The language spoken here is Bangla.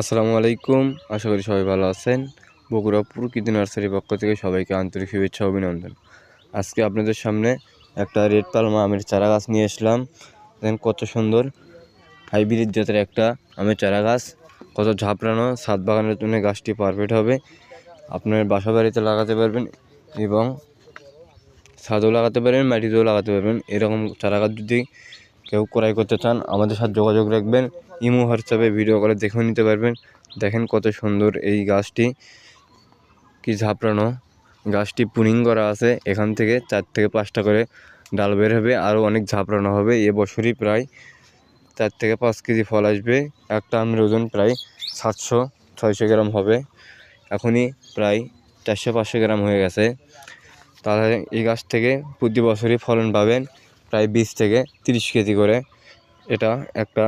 আসসালামু আলাইকুম। আশা করি সবাই ভালো আছেন। বগুড়া প্রকৃতি নার্সারির পক্ষ থেকে সবাইকে আন্তরিক শুভেচ্ছা অভিনন্দন। আজকে আপনাদের সামনে একটা রেড পালমা আমের চারা গাছ নিয়ে এসলাম। দেখেন কত সুন্দর হাইব্রিড জাতের একটা আমের চারা গাছ। কত ঝাপড়ানো ছাদ বাগানের জন্য গাছটি পারফেক্ট হবে। আপনার বাসা বাড়িতে লাগাতে পারবেন এবং ছাদেও লাগাতে পারবেন মাটিতেও লাগাতে পারবেন। এরকম চারা গাছ যদি কেউ ক্রয় করতে চান, আমাদের সাথে যোগাযোগ রাখবেন। ইমো হোয়াটসঅ্যাপে ভিডিও করে দেখেও নিতে পারবেন। দেখেন কত সুন্দর এই গাছটি, কি ঝাপড়ানো। গাছটি পুনিং করা আছে, এখান থেকে চার থেকে পাঁচটা করে ডাল বের হবে, আরও অনেক ঝাপড়ানো হবে। এ বছরই প্রায় চার থেকে পাঁচ কেজি ফল আসবে। একটা আমের ওজন প্রায় সাতশো, ছয়শো গ্রাম হবে। এখনই প্রায় চারশো পাঁচশো গ্রাম হয়ে গেছে। তাহলে এই গাছ থেকে প্রতি বছরই ফলন পাবেন। প্রায় বিশ থেকে তিরিশ কেজি করে এটা একটা